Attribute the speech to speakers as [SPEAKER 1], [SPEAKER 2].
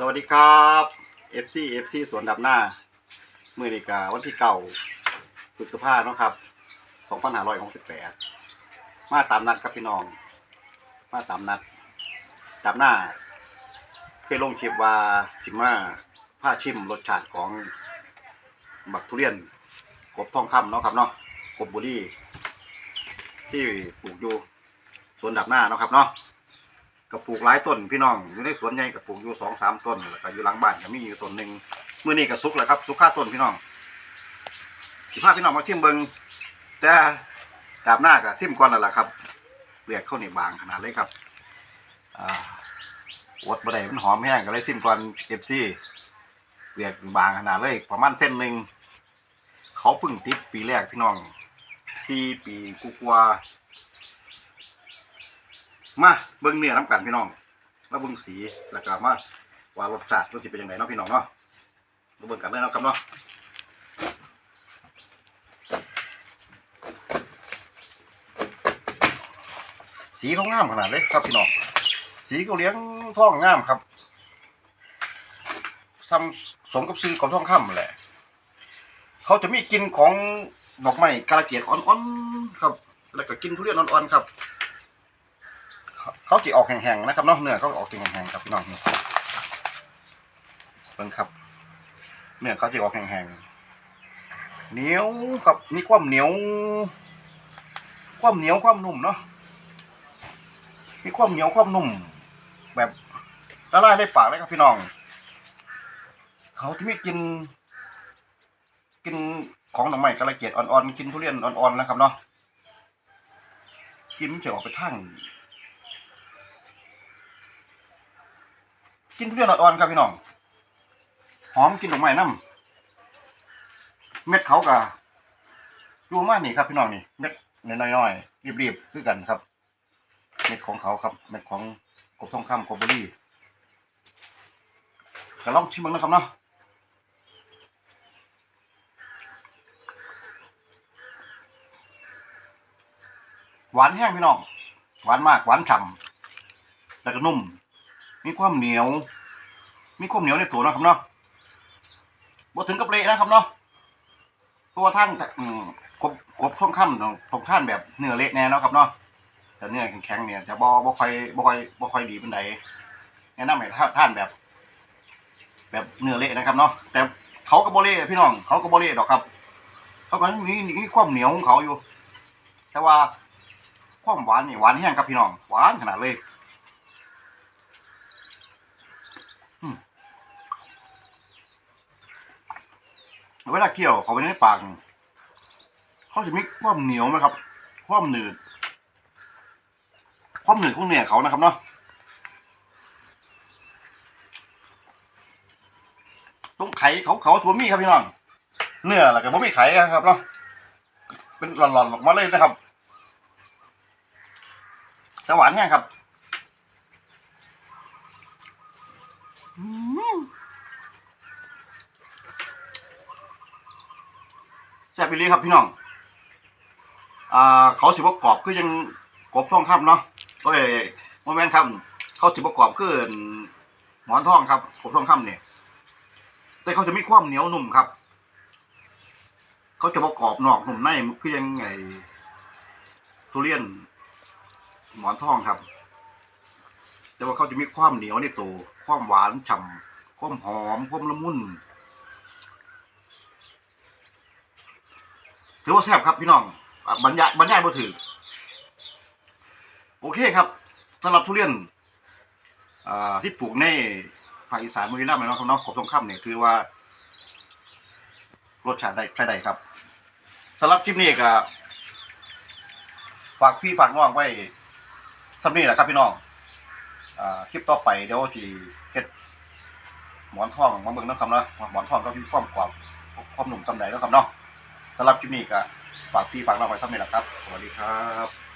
[SPEAKER 1] สวัสดีครับ FC FC สวนดับหน้าเมื่อนี้กาวันที่เก่าพฤษภาเนาะครับ2568มาตามนัดครับพี่น้อง มาตามนัดดับหน้า เคยลงชิปว่าสิมาผ้าชิมรสชาติของบักทุเรียน กบทองคำเนาะครับเนาะกบบุรีที่ปลูกอยู่สวนดับหน้าเนาะครับเนาะ ก็ปลูกหลายต้นพี่น้องอยู่ในสวนใหญ่ก็ปลูกอยู่สองสามต้นแล้วก็อยู่หลังบ้านก็มีอยู่ต้นหนึ่งเมื้อนี้ก็สุกแล้วครับสุกค่าต้นพี่น้องสิพาพี่น้องมาชิมเบิงแต่ดาบหน้าก็ซิมก่อนแล้วล่ะครับเปลือกข้าวเหนียวบางขนาดเลยครับอ่าอดบ่ไดมันหอมแห้งก็เลยซิมก่อน FC เปลือกบางขนาดเลยประมาณเส้นหนึ่งเขาพิ่งติดปีแรกพี่น้องสี่ปีกว่า มาเบิ้งเนื้อน้ำกันพี่น้องมาเบิ้งสีแล้วก็มาว่ารสชาติรสจิเป็นยังไงเนาะพี่น้องเนาะมาเบิ้งกันเลยเนาะครับเนาะสีเขางามขนาดเลยครับพี่น้องสีเขาเลี้ยงท้องงามครับซ้ำสมกับซื้อของท้องคำแหละ เขาจะมีกินของดอกไม้กาลเกียดอ่อนๆครับ แล้วก็กินทุเรียนอ่อนๆครับ เขาจะออกแห้งๆนะครับเนาะเนื้อเขาออกจริงแห้งๆครับพี่น้องนี่เบิ่งครับ เนื้อเขาจะออกแห้งๆเหนียวครับมีความเหนียว ความเหนียวความนุ่มเนาะมีความเหนียวความนุ่ม แบบละลายในปากเลยครับพี่น้อง เขาจะมีกิน กินของหน่อไม้กระเกียดอ่อนๆกินทุเรียนอ่อนๆนะครับเนาะกินมันจะออกไปทาง กินทุเรียนอ่อนๆครับพี่น้อง หอมกินดอกไม้น้ำเม็ดเขากะอยู่มากนี่ครับพี่น้องนี่ เม็ดน้อยๆรีบๆคือกันครับ เม็ดของเขาครับ เม็ดของกบทองคำกบเบอรี่ก็ลองชิมมันนะครับเนาะหวานแห้งพี่น้อง หวานมาก หวานฉ่ำแล้วก็นุ่ม มีความเหนียว มีความเหนียวในตัวเนาะครับเนาะบ่ถึงกับเละนะครับเนาะเพราะว่าท่านอืมกบกบท่องค่ำของท่านแบบเนื้อเละแน่เนาะครับเนาะแต่เนื้อแข็งๆเนี่ยจะบ่บ่ค่อยบ่ค่อยบ่ค่อยดีเป็นใดแนะนำให้ท่านท่านแบบ แบบเนื้อเละนะครับเนาะแต่เขาก็บ่เละพี่น้อง เขาก็บ่เละดอกครับ เขาก็มีมีความเหนียวของเขาอยู่ แต่ว่าความหวานนี่หวานแห้งครับพี่น้องหวานขนาดเลย เวลาเคี่ยวเขาไปในปากนี่เขาจะมีความเหนียวไหมครับ ความหนืด ความหนืดของเนื้อเขานะครับเนาะตรงไข่เขาเขาตัวมีครับพี่น้องเนื้อแล้วก็บ่มีไข่ครับเนาะเป็นหลอนๆออกมาเลยนะครับแต่หวานแห้งครับ อืม แซ่ บไปเลยครับพี่น้อง อ่า เขาสิบกรอบคือยังกบทองคำเนาะโอ้ยโมเมนต์ครับ เขาสิบกรอบคือหมอนทองครับกบทองคำเนี่ยแต่เขาจะมีความเหนียวนุ่มครับ เขาจะบกรอบนอกหนุ่มในคือยังไงทุเรียน หมอนทองครับ แต่ว่าเขาจะมีความเหนียวในตัวความหวานฉ่ำความหอมความละมุน ถือว่าแซ่บครับพี่น้องบรรยายบรรยายบ่ถือโอเคครับสำหรับทุเรียนที่ปลูกในภาคอีสานบุรีรัมย์เนาะครับเนาะกบทองคำเนี่ยถือว่ารสชาติได้ใช้ได้ครับสำหรับคลิปนี้ก็ฝากพี่ฝากน้องไว้สำนี้แหละครับพี่น้องอคลิปต่อไปเดี๋ยวที่เฮ็ดหมอนทองมาเบิ่งเนาะครับเนาะหมอนทองก็มีความกรอบความหนุ่มจำได้เนาะครับเนาะ สำหรับคลิปนี้ก็ฝากพี่ฝากเราไว้สักนิดละครับ สวัสดีครับ